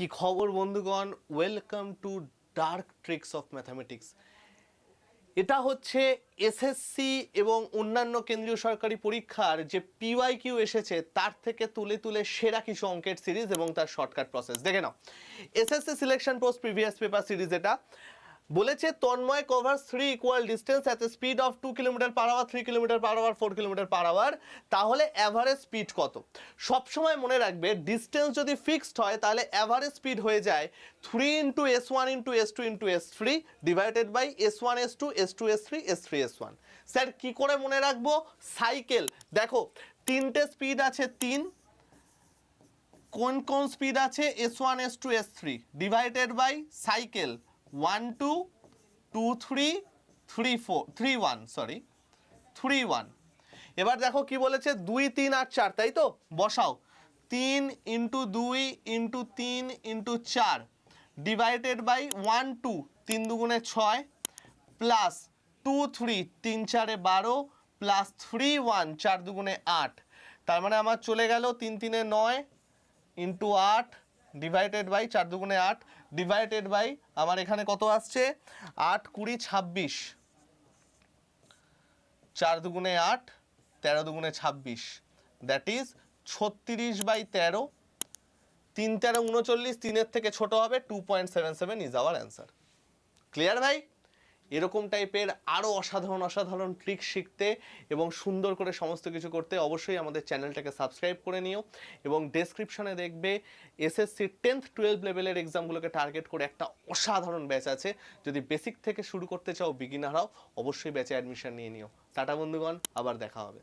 কি খবর, বন্ধুগণ? Welcome to dark tricks of mathematics এটা হচ্ছে এসএসসি এবং অন্যান্য কেন্দ্রীয় সরকারি পরীক্ষার যে পিওয়াই কিউ এসেছে, তার থেকে তুলে তুলে সেরা কিছু অঙ্কের সিরিজ এবং তার শর্টকাট প্রসেস দেখে নাও। SSC selection post previous paper series এটা। বলেছে Tanmoy cover three equal distance at speed of two kilometre per hour three kilometre per hour four kilometre per hour তাহলে অ্যাভারেজ স্পিড কত? সবসময় মনে রাখবে ডিস্টেন্স যদি fixed হয়, তাহলে অ্যাভারেজ স্পিড হয়ে যায় three into S one into S two into S three divided by S one S two S two S three S three S one sir কী করে মনে রাখব? সাইকেল দেখো, তিনটে স্পিড আছে তিন। কোন কোন স্পিড আছে? S one S two S three divided by cycle one two two three three four three one sorry three one এবার দেখো কি বলেছে? দুই, তিন আর চার, তাই তো? বসাও। তিন ইন্টু দুই ইন্টু তিন ইন্টু চার ডিভাইডেড বাই ওয়ান টু তিন দুগুণে ছয় প্লাস টু থ্রি তিন চারে বারো প্লাস থ্রি ওয়ান চার দুগুণে আট। তার মানে আমার চলে গেল তিন, তিনে নয় ইন্টু আট ডিভাইডেড বাই চার দুগুণে আট। ডিভাইডেড বাই আমার এখানে কত আসছে? আট কুড়ি ছাব্বিশ। চার দুগুণে আট, তেরো দুগুণে ছাব্বিশ। দ্যাট ইজ ছত্রিশ বাই তেরো। তিন তেরো উনচল্লিশ, তিনের থেকে ছোট হবে। Two point seven seven is our answer clear ভাই? এরকম টাইপের আরও অসাধারণ অসাধারণ ট্রিক শিখতে এবং সুন্দর করে সমস্ত কিছু করতে অবশ্যই আমাদের চ্যানেলটাকে সাবস্ক্রাইব করে নিও এবং ডেসক্রিপশনে দেখবে এসএসসি টেন্থ টুয়েলভ লেভেলের এক্সামগুলোকে টার্গেট করে একটা অসাধারণ ব্যাচ আছে। যদি বেসিক থেকে শুরু করতে চাও বিগিনাররাও অবশ্যই ব্যাচে অ্যাডমিশন নিয়ে নিও। টাটা বন্ধুগণ, আবার দেখা হবে।